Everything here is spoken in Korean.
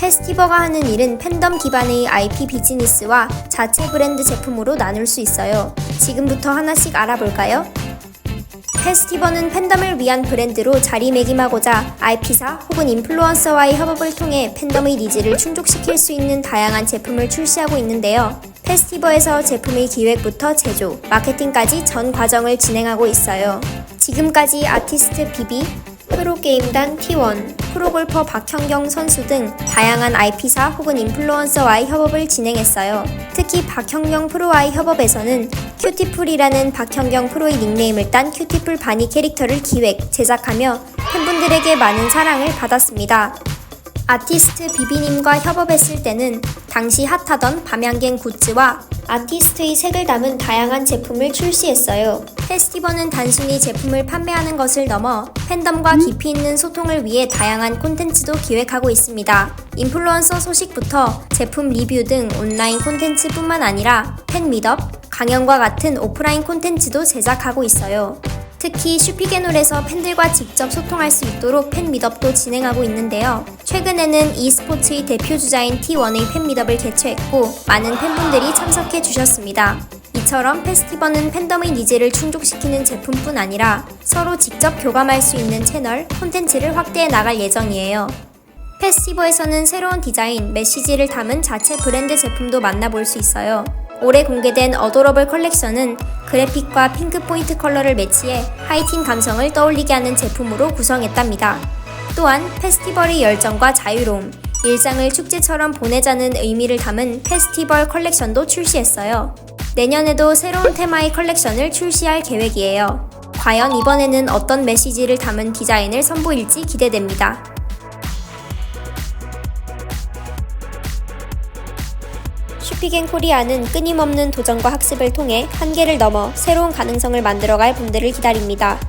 페스티버가 하는 일은 팬덤 기반의 IP 비즈니스와 자체 브랜드 제품으로 나눌 수 있어요. 지금부터 하나씩 알아볼까요? 페스티버는 팬덤을 위한 브랜드로 자리매김하고자 IP사 혹은 인플루언서와의 협업을 통해 팬덤의 니즈를 충족시킬 수 있는 다양한 제품을 출시하고 있는데요. 페스티버에서 제품의 기획부터 제조, 마케팅까지 전 과정을 진행하고 있어요. 지금까지 아티스트 비비, 프로게임단 T1, 프로골퍼 박형경 선수 등 다양한 IP사 혹은 인플루언서와의 협업을 진행했어요. 특히 박형경 프로와의 협업에서는 큐티풀이라는 박형경 프로의 닉네임을 딴 큐티풀 바니 캐릭터를 기획, 제작하며 팬분들에게 많은 사랑을 받았습니다. 아티스트 비비님과 협업했을 때는 당시 핫하던 밤양갱 굿즈와 아티스트의 색을 담은 다양한 제품을 출시했어요. 페스티벌은 단순히 제품을 판매하는 것을 넘어 팬덤과 깊이 있는 소통을 위해 다양한 콘텐츠도 기획하고 있습니다. 인플루언서 소식부터 제품 리뷰 등 온라인 콘텐츠뿐만 아니라 팬 미덕, 강연과 같은 오프라인 콘텐츠도 제작하고 있어요. 특히 슈피게놀에서 팬들과 직접 소통할 수 있도록 팬 미덕도 진행하고 있는데요. 최근에는 e스포츠의 대표 주자인 T1의 팬 미덕을 개최했고 많은 팬분들이 참석해 주셨습니다. 이처럼 페스티벌은 팬덤의 니즈를 충족시키는 제품뿐 아니라 서로 직접 교감할 수 있는 채널, 콘텐츠를 확대해 나갈 예정이에요. 페스티벌에서는 새로운 디자인, 메시지를 담은 자체 브랜드 제품도 만나볼 수 있어요. 올해 공개된 어도러블 컬렉션은 그래픽과 핑크 포인트 컬러를 매치해 하이틴 감성을 떠올리게 하는 제품으로 구성했답니다. 또한 페스티벌의 열정과 자유로움, 일상을 축제처럼 보내자는 의미를 담은 페스티벌 컬렉션도 출시했어요. 내년에도 새로운 테마의 컬렉션을 출시할 계획이에요. 과연 이번에는 어떤 메시지를 담은 디자인을 선보일지 기대됩니다. 슈피겐 코리아는 끊임없는 도전과 학습을 통해 한계를 넘어 새로운 가능성을 만들어갈 분들을 기다립니다.